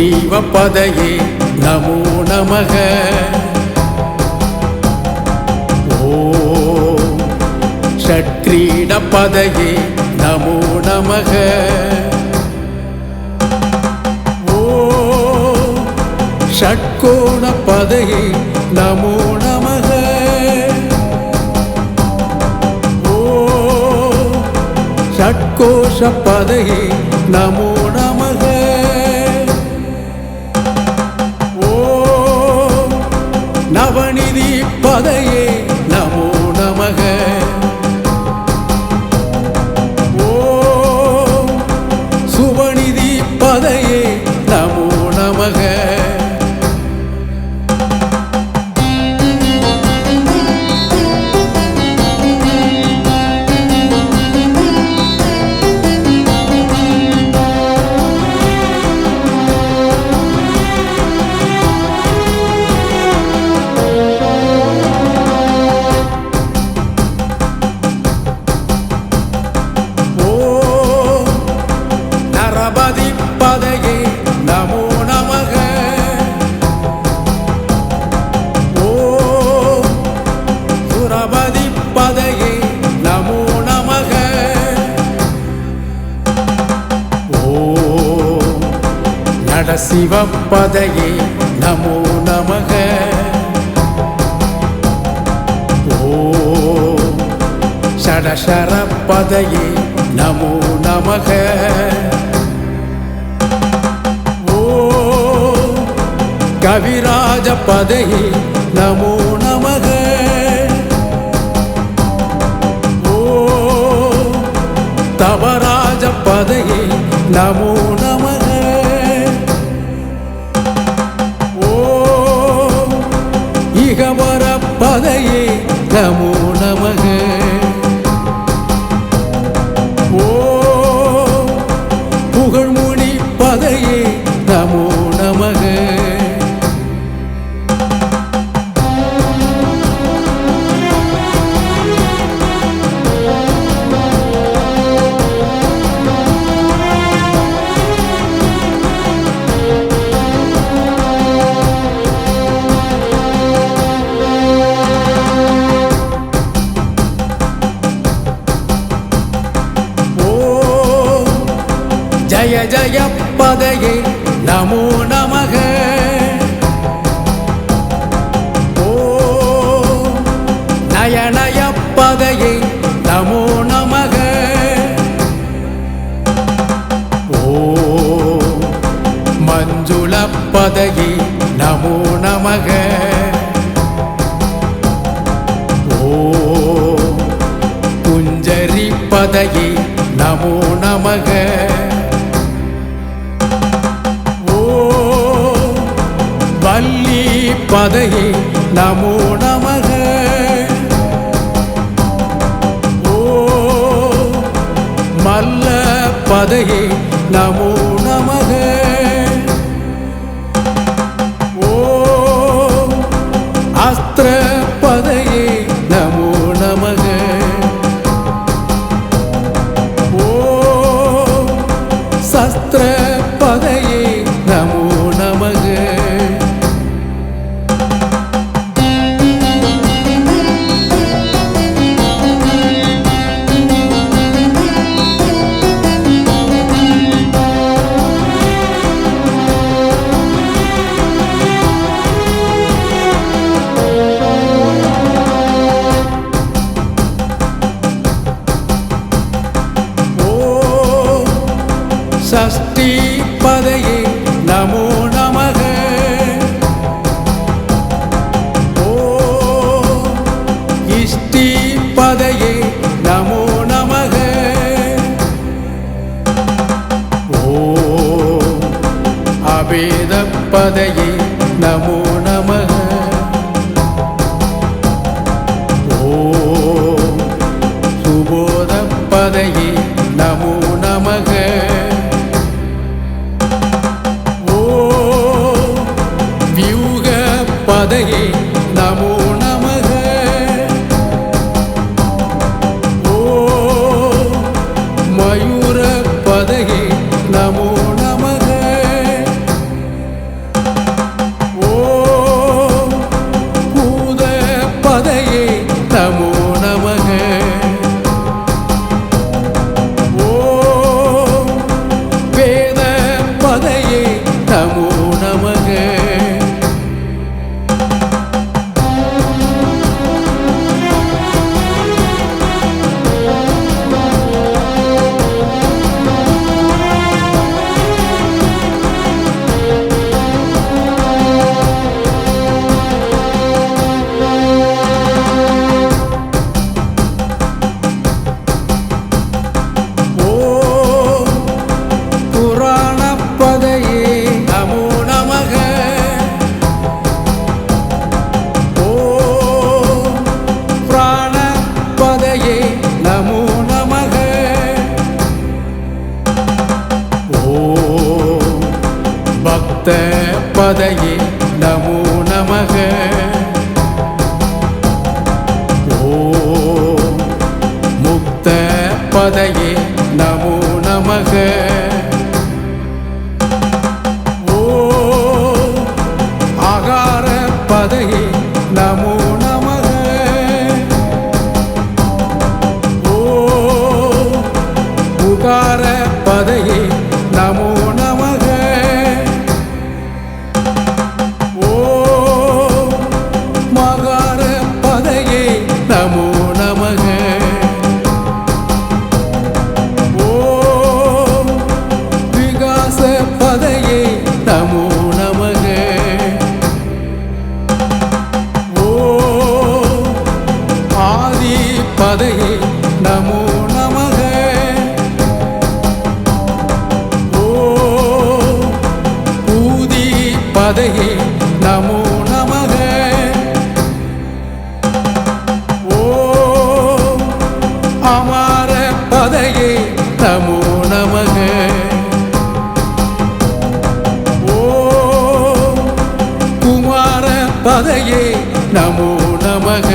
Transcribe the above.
ஸ்ரீவபதையே நமோ நமக. ஓம் ஷட்கிரீடபதையே நமோ நமக. ஓம் ஷட்கோணபதையே நமோ நமக. ஓம் ஷட்கோஷபதையே நமோ ஓ நவநிதி பதையே நமோ சிவப்பதையே நமோ நமக. ஓம் ஷடஷரப்பதையே நமோ நமக. ஓம் கவிராஜப்பதையே நமோ நமக. ஓம் தவ cantamos. ஜய ஜய பதையே நமோ பதையே நமோ நமக. ஓ மல்ல பதையே நமோ 我的一。பார்த்த பதையே நமோ நமக. பதையே நமோ நமக. ஓ அமார பதையே நமோ நமக. ஓ குமார பதையே நமோ நமக.